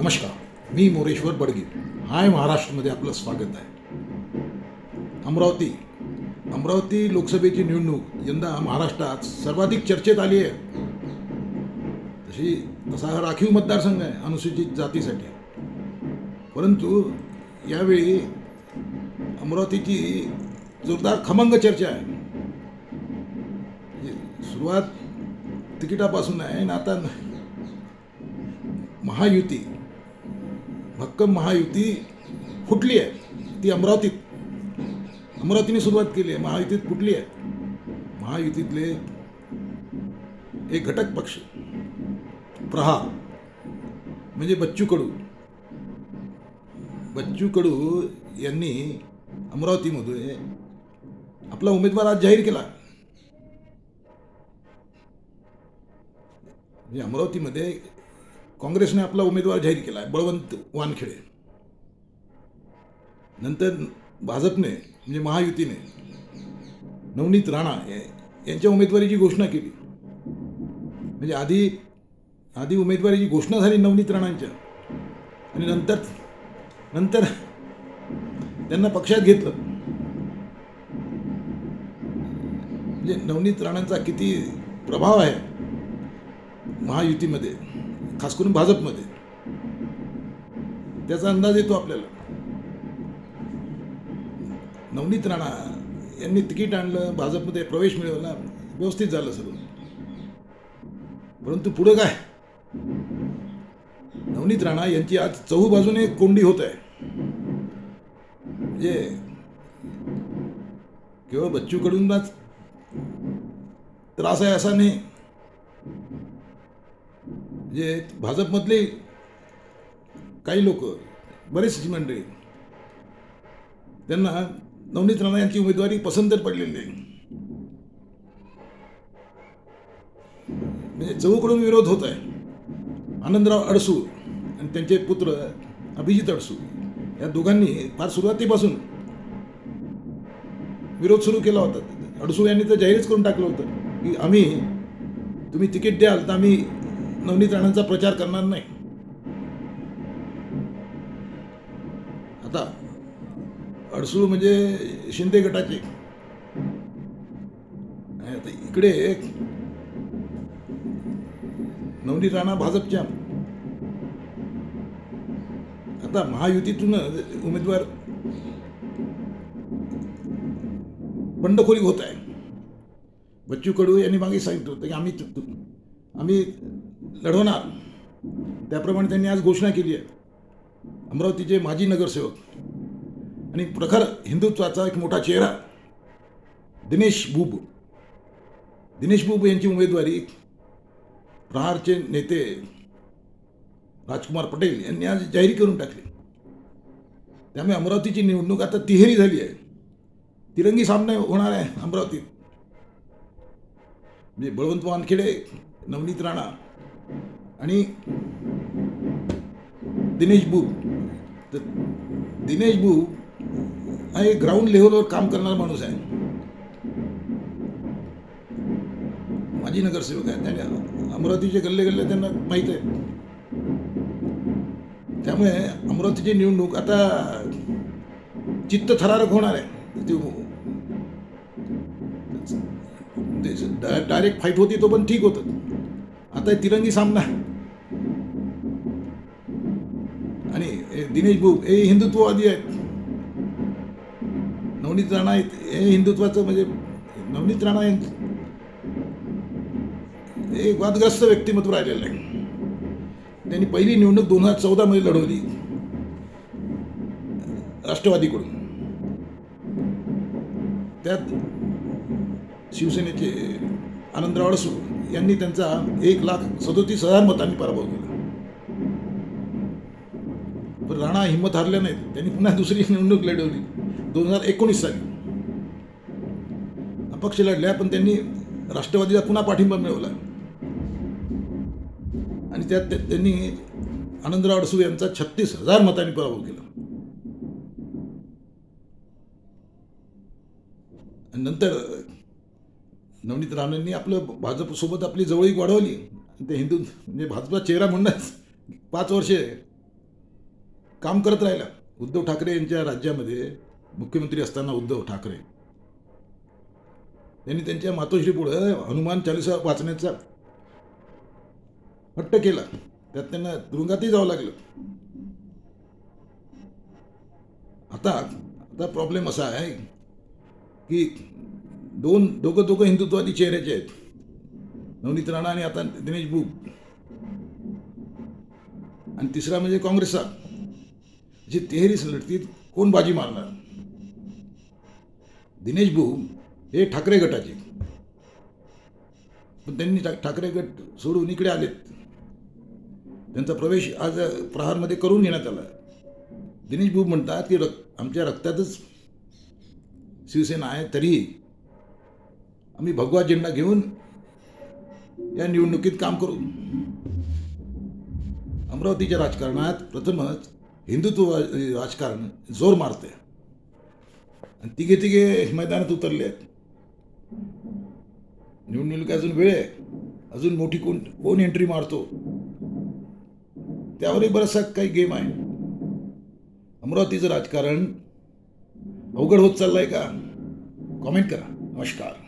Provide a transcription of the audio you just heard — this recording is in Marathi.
नमस्कार मी मोरेश्वर बडगे. हाय महाराष्ट्रमध्ये आपलं स्वागत आहे. अमरावती. अमरावती लोकसभेची निवडणूक यंदा महाराष्ट्रात सर्वाधिक चर्चेत आली आहे. तशी तसा हा राखीव मतदारसंघ आहे अनुसूचित जातीसाठी. परंतु यावेळी अमरावतीची जोरदार खमंग चर्चा आहे. सुरुवात तिकिटापासून आहे आणि आता महायुती. भक्कम महायुती फुटली आहे. ती अमरावतीत. अमरावतीने सुरुवात केली आहे. महायुतीत फुटली आहे. महायुतीतले एक घटक पक्ष. प्रहार. म्हणजे बच्चू कडू. बच्चू कडू यांनी अमरावतीमध्ये आपला उमेदवार आज जाहीर केला. म्हणजे अमरावतीमध्ये काँग्रेसने आपला उमेदवार जाहीर केला आहे बळवंत वानखेडे. नंतर भाजपने म्हणजे महायुतीने नवनीत राणा यांच्या उमेदवारीची घोषणा केली. म्हणजे आधी आधी उमेदवारीची घोषणा झाली नवनीत राणांच्या. आणि नंतर नंतर त्यांना पक्षात घेतलं. म्हणजे नवनीत राणांचा किती प्रभाव आहे महायुतीमध्ये. खास करून भाजपमध्ये. त्याचा अंदाज येतो आपल्याला. नवनीत राणा यांनी तिकीट आणलं भाजपमध्ये प्रवेश मिळवला व्यवस्थित झालं सगळं. परंतु पुढं काय? नवनीत राणा यांची आज चहू बाजूने कोंडी होत आहे. म्हणजे केवळ बच्चूकडूनच त्रास आहे असा नाही. जे भाजपमधले काही लोक बरेचशी मंडळी त्यांना नवनीत राणा यांची उमेदवारी पसंत पडलेली आहे. म्हणजे चहूकडून विरोध होत आहे. आनंदराव अडसूळ आणि त्यांचे पुत्र अभिजित अडसूळ या दोघांनी फार सुरुवातीपासून विरोध सुरू केला होता. अडसूळ यांनी तर जाहीरच करून टाकलं होतं की आम्ही तुम्ही तिकीट द्याल तर आम्ही नवनीत राणांचा प्रचार करणार नाही. आता अडसूळ म्हणजे शिंदे गटाचे. आता इकडे नवनीत राणा भाजपच्या. आता महायुतीतून उमेदवार बंडखोरी होत आहे. बच्चू कडू यांनी मागे सांगितलं होतं की आम्ही आम्ही लढवणार. त्याप्रमाणे त्यांनी आज घोषणा केली आहे. अमरावतीचे माजी नगरसेवक आणि प्रखर हिंदुत्वाचा एक मोठा चेहरा दिनेश बुब. दिनेश बुब यांची उमेदवारी प्रहारचे नेते राजकुमार पटेल यांनी आज जाहीर करून टाकली. त्यामुळे अमरावतीची निवडणूक आता तिहेरी झाली आहे. तिरंगी सामने होणार आहे अमरावतीत. म्हणजे बळवंत वानखेडे नवनीत राणा आणि दिनेश बू. तर दिनेश बू हा एक ग्राउंड लेवलवर काम करणारा माणूस आहे. माजी नगरसेवक आहे. त्याने अमरावतीचे गल्ले गल्ले त्यांना माहीत आहे. त्यामुळे अमरावतीची निवडणूक आता चित्त थरारक होणार आहे. ते डायरेक्ट फाईट होती तो पण ठीक होतं. आता तिरंगी सामना आहे. आणि दिनेश बुब हे हिंदुत्ववादी आहेत. नवनीत राणा आहेत, हे हिंदुत्वाचं म्हणजे नवनीत राणा यांचं हे वादग्रस्त व्यक्तिमत्व राहिलेलं आहे त्यांनी पहिली निवडणूक दोन हजार चौदामध्ये लढवली. राष्ट्रवादीकडून. त्यात शिवसेनेचे आनंदराव अडसू यांनी त्यांचा एक लाख सदोतीस हजार मतांनी पराभव केला. राणा हिंमत हारल्या नाहीत. त्यांनी पुन्हा दुसरी निवडणूक लढवली. दोन हजार एकोणीस साली. अपक्ष लढल्या पण त्यांनी राष्ट्रवादीला पुन्हा पाठिंबा मिळवला. आणि त्यात त्यांनी आनंदराव अडसू यांचा छत्तीस हजार मतांनी पराभव केला. आणि नंतर नवनीत राणेंनी आपलं भाजपसोबत आपली जवळीक वाढवली. आणि ते हिंदू म्हणजे भाजपा चेहरा म्हणणं पाच वर्षे काम करत राहिला. उद्धव ठाकरे यांच्या राज्यामध्ये मुख्यमंत्री असताना उद्धव ठाकरे. त्यांनी त्यांच्या मातोश्री पुढं हनुमान चालिसा वाचण्याचा हट्ट केला. त्यात त्यांना तुरुंगातही जावं लागलं. आता आता प्रॉब्लेम असा आहे की दोन दोघं दोघं हिंदुत्वादी चेहऱ्याचे आहेत. नवनीत राणा आणि आता दिनेश बुब आणि तिसरा म्हणजे काँग्रेसचा. जे तेहरीस लढतीत कोण बाजी मारणार? दिनेश बुब हे ठाकरे गटाचे. पण त्यांनी ठाकरे गट सोडून इकडे आलेत. त्यांचा प्रवेश आज प्रहारमध्ये करून घेण्यात आला. दिनेश बुब म्हणतात की रक आमच्या रक्तातच शिवसेना आहे तरीही आम्ही भगवा झेंडा घेऊन या निवडणुकीत काम करू. अमरावतीच्या राजकारणात प्रथमच हिंदुत्व राजकारण जोर मारते आणि तिघे तिघे मैदानात उतरले आहेत निवडणूक अजून वेळ आहे. अजून मोठी कोण कोण एंट्री मारतो? त्यावरही बराचसा काही गेम आहे. अमरावतीचं राजकारण अवघड होत चाललंय का? कॉमेंट करा. नमस्कार.